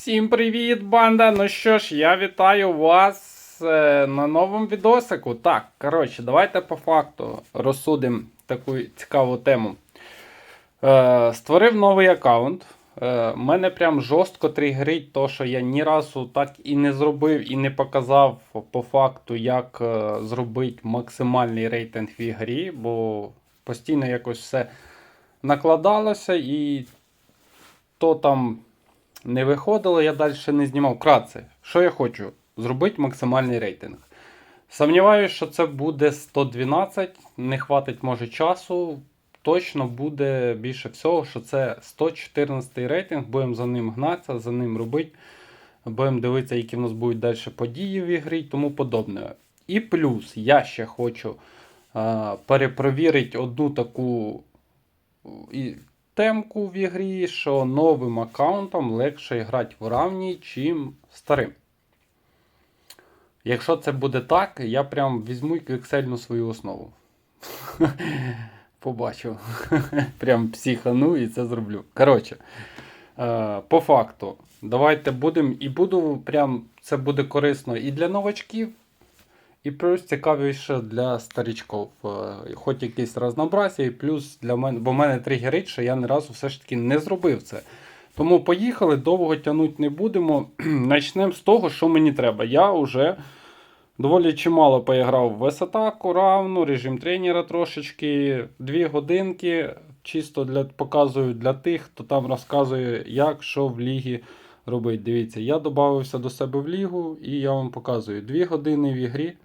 Всім привіт, банда! Ну що ж, я вітаю вас е, на новому відосику. Так, коротше, давайте по факту розсудимо таку цікаву тему. Е, створив новий аккаунт. Е, мене прям жорстко тригерить, то, що я ні разу так і не зробив і не показав по факту, як е, зробити максимальний рейтинг в ігрі, бо постійно якось все накладалося і то там не виходило, я далі не знімав. Кратце, що я хочу? Зробити максимальний рейтинг. Сумніваюся, що це буде 112, не хватить може часу. Точно буде більше всього, що це 114 рейтинг, будемо за ним гнатися, за ним робити. Будемо дивитися, які в нас будуть далі події в ігрі і тому подобне. І плюс я ще хочу а, перепровірити одну таку і темку в ігрі, що новим аккаунтом легше грати в равній, чим старим. Якщо це буде так, я прям візьму квіксельну свою основу. Побачу. Прям психану і це зроблю. Коротше, е, по факту, давайте будемо і буду прям це буде корисно і для новачків, і плюс цікавіше для старичків. Е, Хоч якесь разнообразие, і плюс для мене, бо в мене тригерить, що я ні разу все ж таки не зробив це. Тому поїхали, довго тягнути не будемо. Начнемо з того, що мені треба. Я вже доволі чимало поіграв в висотаку равну, режим тренера трошечки, дві годинки. Чисто для, показую для тих, хто там розказує, як що в лігі робити. Дивіться, я додався до себе в лігу і я вам показую дві години в ігрі.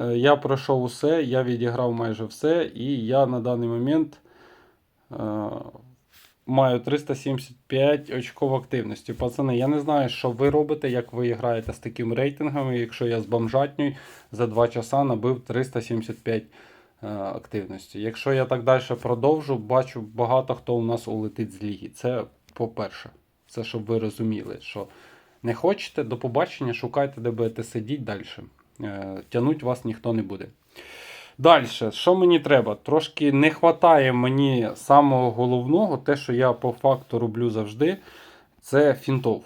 Е, Я пройшов усе, я відіграв майже все, і я на даний момент е, маю 375 очков активності. Пацани, я не знаю, що ви робите, як ви граєте з такими рейтингами, якщо я з бомжатньою за 2 часа набив 375 е, активності. Якщо я так далі продовжу, бачу, багато хто у нас улетить з ліги. Це по-перше, це щоб ви розуміли, що не хочете, до побачення, шукайте, де будете сидіти далі. Е, Тянуть вас ніхто не буде. Далі, що мені треба? Трошки не вистачає мені самого головного, те, що я по факту роблю завжди, це фінтов.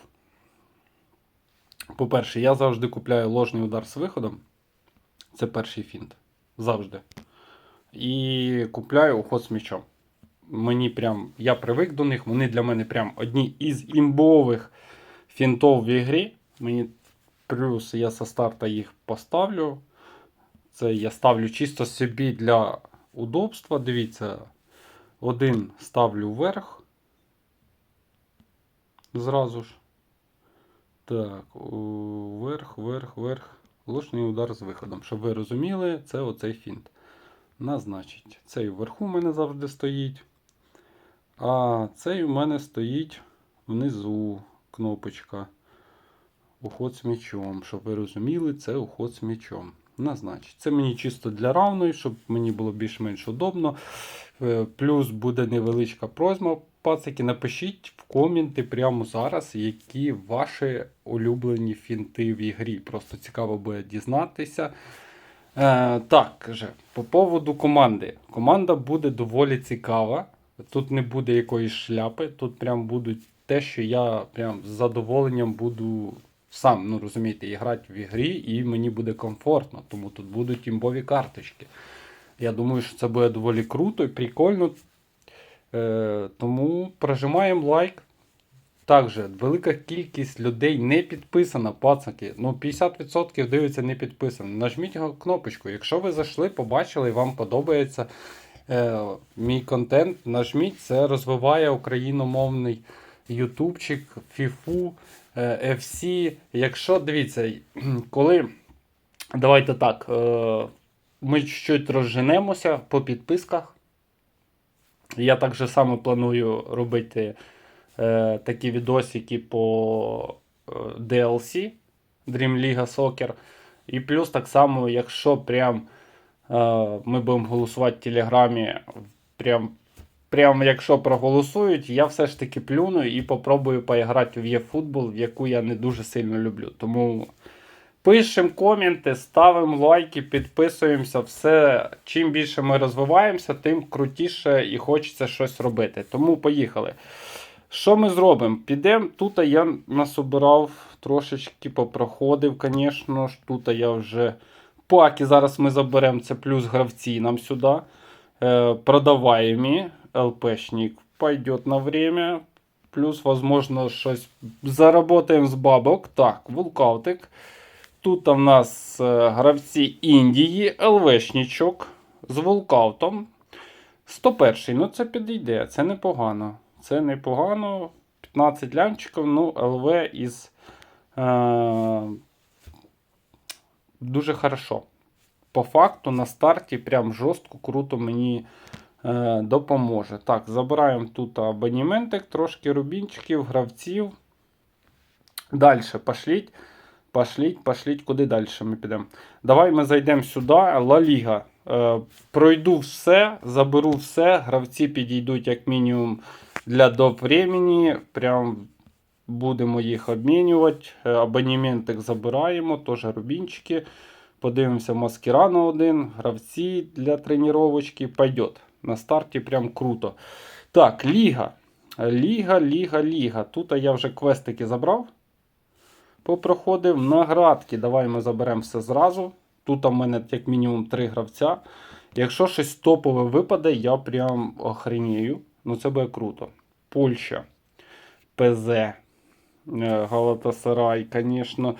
По-перше, я завжди купляю ложний удар з виходом. Це перший фінт. Завжди. І купляю уход з м'ячом. Мені прям, я привик до них, вони для мене прям одні із імбових фінтов в ігрі. Мені плюс я со старта їх поставлю. Це я ставлю чисто собі для удобства. Дивіться, один ставлю вверх. Зразу ж. Так, вверх, вверх, вверх. Ложний удар з виходом. Щоб ви розуміли, це оцей фінт. Назначить. Цей вверху у мене завжди стоїть. А цей у мене стоїть внизу кнопочка. Уход з м'ячом. Щоб ви розуміли, це уход з м'ячом. Назначить. Це мені чисто для равної, щоб мені було більш-менш удобно. Е, Плюс буде невеличка просьба. Пацики, напишіть в коменти прямо зараз, які ваші улюблені фінти в ігрі. Просто цікаво буде дізнатися. Е, так, же, по поводу команди. Команда буде доволі цікава. Тут не буде якоїсь шляпи, тут прям будуть те, що я прям з задоволенням буду сам, ну розумієте, грати в ігрі, і мені буде комфортно, тому тут будуть імбові карточки. Я думаю, що це буде доволі круто і прикольно. Е, тому прожимаємо лайк. Також велика кількість людей не підписана, пацаки. Ну, 50% дивиться не підписано. Нажміть кнопочку. Якщо ви зайшли, побачили і вам подобається е, мій контент, нажміть, це розвиває україномовний ютубчик, фіфу, FC. Якщо дивіться, коли. Давайте так. Е, ми чуть розженемося по підписках. Я так же само планую робити е, такі відосики по е, DLC Dream League Soccer. І плюс так само, якщо прям е, ми будемо голосувати в Телеграмі, прям, прям якщо проголосують, я все ж таки плюну і попробую поіграти в eFootball, в яку я не дуже сильно люблю. Тому пишемо коменти, ставимо лайки, підписуємося. Все, чим більше ми розвиваємося, тим крутіше і хочеться щось робити. Тому поїхали. Що ми зробимо? Підемо. Тут я насобирав трошечки, попроходив, звісно ж. Тут я вже паки. Зараз ми заберемо це плюс гравці нам сюди. Е, продаваємі. ЛПшник пойдет на время. Плюс, возможно, щось заработаємо з бабок. Так, вулкаутик. Тут в нас е, гравці Індії, ЛВшнічок з вулкаутом. 101 ну це підійде, це непогано. Це непогано. 15 лямчиків, ну, ЛВ із е, дуже хорошо. По факту на старті прям жорстко, круто мені допоможе. Так, забираємо тут абонементик, трошки рубінчиків, гравців. Далі, пошліть. Пошліть, пошліть, куди далі ми підемо. Давай ми зайдемо сюди. Ла Ліга. Е, пройду все, заберу все. Гравці підійдуть як мінімум для доп. времени. Прям будемо їх обмінювати. Е, абонементик забираємо, теж рубінчики. Подивимося Маскірану один. Гравці для тренувачки. Пойдет. На старті прям круто. Так, Ліга. Ліга, Ліга, Ліга. Тут я вже квестики забрав. Попроходив наградки. Давай ми заберемо все зразу. Тут у мене як мінімум 3 гравця. Якщо щось топове випаде, я прям охренію. Ну це буде круто. Польща. ПЗ. е, Галатасарай, звісно.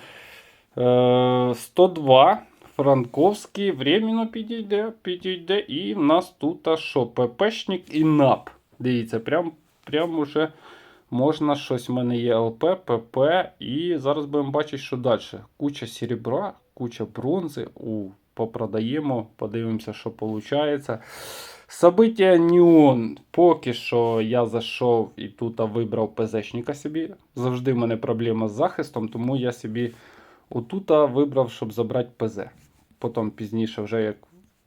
Е, 102. Франковський временно підійде, підійде. І в нас тут що? ППшник і НАП. Дивіться, прям, прям уже можна щось. У мене є ЛП, ПП. І зараз будемо бачити, що далі. Куча серебра, куча бронзи. У, попродаємо, подивимося, що виходить. Собиття Неон. Поки що я зайшов і тут вибрав ПЗшника собі. Завжди в мене проблема з захистом, тому я собі отута вибрав, щоб забрати ПЗ. Потім пізніше, вже як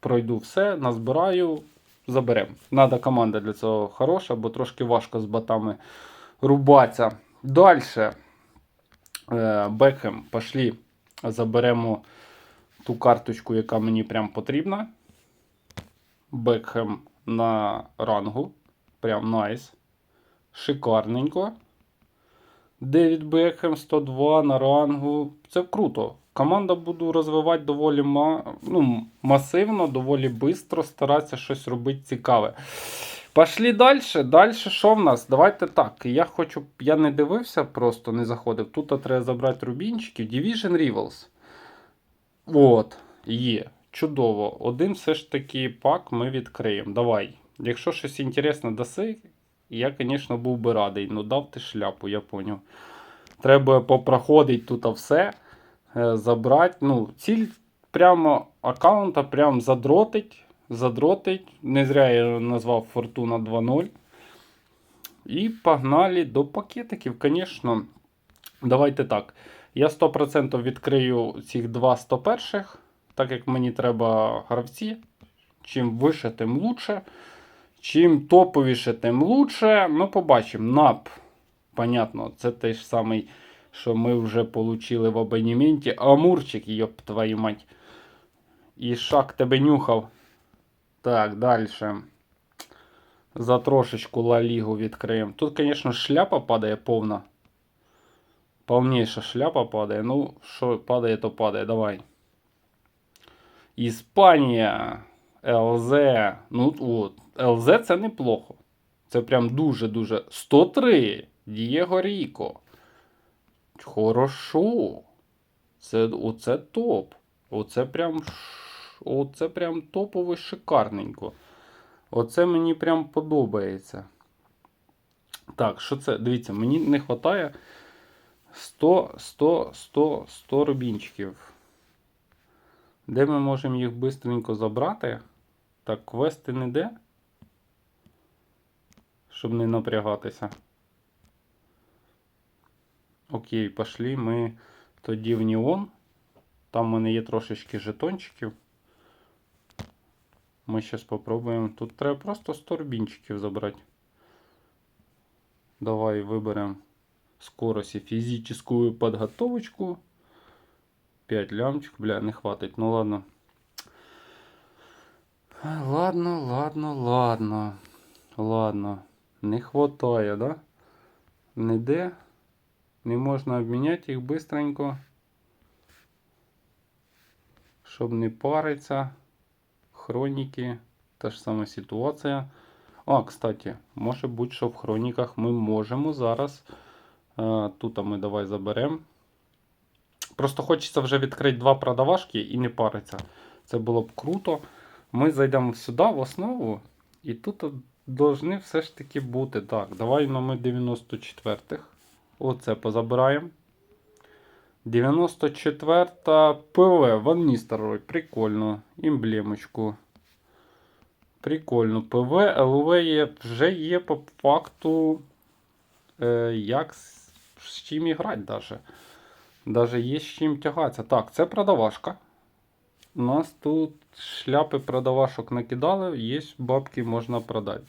пройду все, назбираю, заберемо. Надо команда для цього хороша, бо трошки важко з ботами рубатися. Далі. Бекхем, пошлі. Заберемо ту карточку, яка мені прям потрібна. Бекхем на рангу. Прям найс. Шикарненько. Девід Бекхем 102 на рангу. Це круто. Команда буду розвивати доволі ну, масивно, доволі швидко, старатися щось робити цікаве. Пошли далі. Далі що в нас? Давайте так. Я хочу. Я не дивився, просто не заходив. Тут треба забрати рубінчиків. Division Rivals. От, є. Чудово. Один все ж таки пак ми відкриємо. Давай. Якщо щось інтересне даси, я, звісно, був би радий. Ну дав ти шляпу, я поняв. Треба попроходити тут все. Е, Забрати. Ну, ціль прямо аккаунта прям задротить. Задротить. Не зря я назвав Фортуна 2.0. І погнали до пакетиків, звісно. Давайте так. Я 100% відкрию цих два 101 так як мені треба гравці. Чим вище, тим лучше. Чим топовіше, тим лучше. Ну, побачимо. НАП. Понятно, це той ж самий, що ми вже отримали в абонементі. Амурчик, йоп твою мать. І шаг тебе нюхав. Так, далі. За трошечку Ла Лігу відкриємо. Тут, звісно, шляпа падає повна. Повніша шляпа падає. Ну, що падає, то падає. Давай. Іспанія. ЛЗ. Ну, от. ЛЗ це неплохо. Це прям дуже-дуже. 103. Дієго Ріко. Хорошо. Це, оце топ. Оце прям. Оце прям топово шикарненько. Оце мені прям подобається. Так, що це? Дивіться, мені не вистачає 100, 100, 100, 100 рубінчиків. Де ми можемо їх швидко забрати? Так, квести не де. Щоб не напрягатися. Окей, пошли ми тоді в Неон. Там в мене є трошечки жетончиків. Ми зараз спробуємо. Тут треба просто 100 рубінчиків забрати. Давай виберемо скорость и физическую подготовочку. 5 лямчик, бля, не хватить. Ну ладно. Ладно, ладно, ладно. Ладно. Не хватає, да? ніде. Не можна обміняти їх бистренько. Щоб не париться. Хроніки. Та ж сама ситуація. А, кстати, може бути, що в хроніках ми можемо зараз. Е, тут ми давай заберемо. Просто хочеться вже відкрити два продавашки і не париться. Це було б круто. Ми зайдемо сюди, в основу, і тут повинні все ж таки бути. Так, давай ми 94-х. Оце позабираємо. 94-та ПВ Ван Ністерой. Прикольно. Емблемочку. Прикольно. ПВ, ЛВ є, вже є по факту. Е, як з, з чим грати даже. Даже є з чим тягатися. Так, це продавашка. У нас тут шляпи продавашок накидали, є бабки можна продати.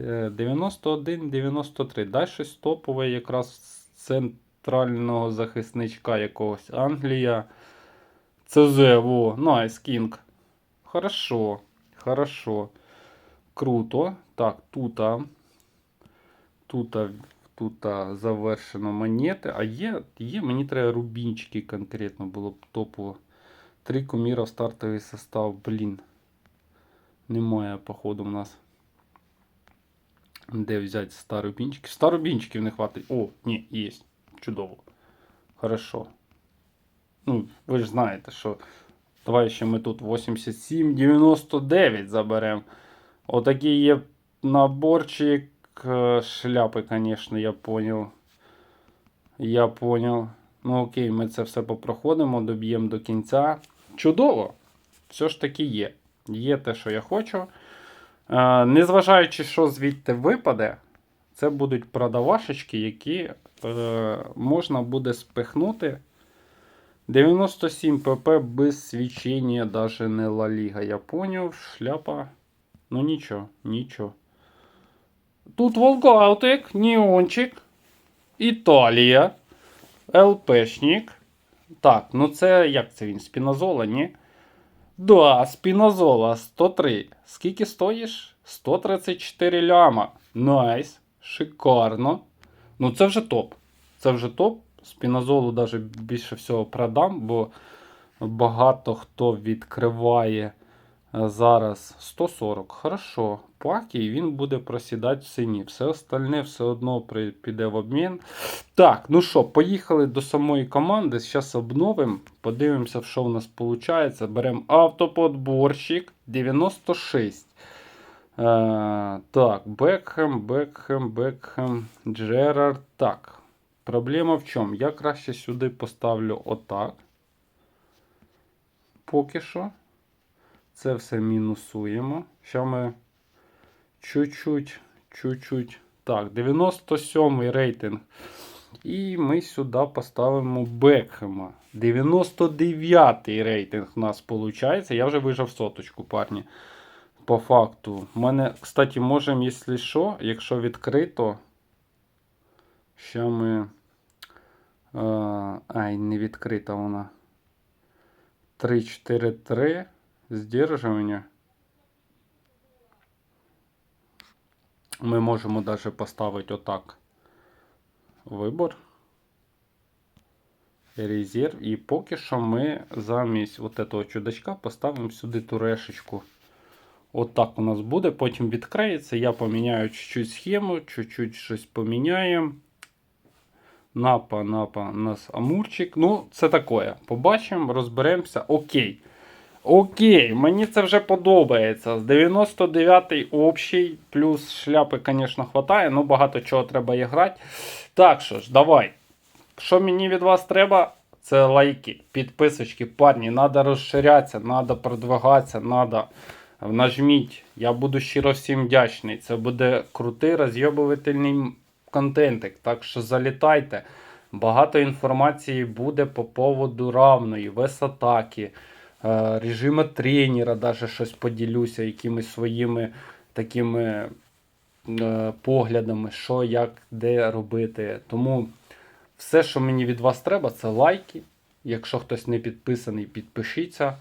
Е, 91-93. Дай щось топове якраз центрального захисничка якогось. Англія. ЦЗ, во, найс, кінг. Хорошо, хорошо. Круто. Так, тут. Тут, тут завершено монети. А є, є, мені треба рубінчики конкретно було б топово. Три куміра в стартовий состав. Блін. Немає, походу, в нас. Де взяти старобінчики? Старобінчиків не хватить. О, ні, є. Чудово. Хорошо. Ну, ви ж знаєте, що. Давай ще ми тут 87,99 заберемо. Отакий є наборчик. Е, Шляпи, звісно, я поняв. Я поняв. Ну окей, ми це все попроходимо, доб'ємо до кінця. Чудово! Все ж таки є. Є те, що я хочу. Е, Незважаючи, що звідти випаде, це будуть продавашечки, які е, можна буде спихнути. 97 ПП без свічення, навіть не Ла Ліга. Я поняв, шляпа. Ну нічого, нічого. Тут волкаутик, Ніончик, Італія, ЛПшник. Так, ну це як це він? Спінозола, ні? Да, спінозола 103. Скільки стоїш? 134 ляма. Найс. Шикарно. Ну це вже топ. Це вже топ. Спінозолу навіть більше всього продам, бо багато хто відкриває зараз 140. Хорошо. Паки, і він буде просідати в ціні. Все остальне все одно піде в обмін. Так, ну що, поїхали до самої команди. Зараз обновимо. Подивимося, що в нас виходить. Беремо автоподборщик 96. Е, так, Бекхем, Бекхем, Бекхем, Джерард. Так. Проблема в чому? Я краще сюди поставлю отак. Поки що. Це все мінусуємо. Що ми чуть-чуть, чуть-чуть. Так, 97 рейтинг. І ми сюди поставимо Бекхема. 99 рейтинг у нас виходить. Я вже вижав соточку, парні. По факту. У мене, кстати, можемо, якщо що, якщо відкрито. Що ми. Ай, не відкрита вона. 3-4-3. Здержування. Ми можемо даже поставити отак. Вибор. Резерв. І поки що ми замість от этого чудачка поставимо сюди турешечку. От так у нас буде. Потім відкриється. Я поміняю чуть-чуть схему, чуть-чуть щось поміняємо. Напа, напа, у нас амурчик. Ну, це таке. Побачимо, розберемося. Окей. Окей, мені це вже подобається. З 99-й общий, плюс шляпи, звісно, хватає, але багато чого треба грати. Так що ж, давай. Що мені від вас треба? Це лайки, підписочки, парні. Треба розширятися, треба продвигатися, треба нажміть. Я буду щиро всім вдячний. Це буде крутий розйобувательний контентик. Так що залітайте. Багато інформації буде по поводу равної, весатаки, режиму тренера, даже щось поділюся, якимись своїми такими е, поглядами, що, як, де робити. Тому все, що мені від вас треба, це лайки. Якщо хтось не підписаний, підпишіться.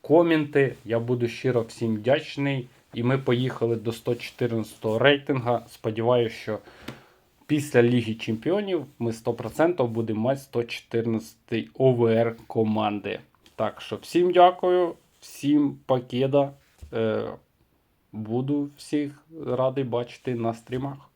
Коменти. Я буду щиро всім вдячний. І ми поїхали до 114 рейтинга. Сподіваюся, що після Ліги Чемпіонів ми 100% будемо мати 114 ОВР команди. Так що всім дякую, всім покеда. Е, буду всіх радий бачити на стрімах.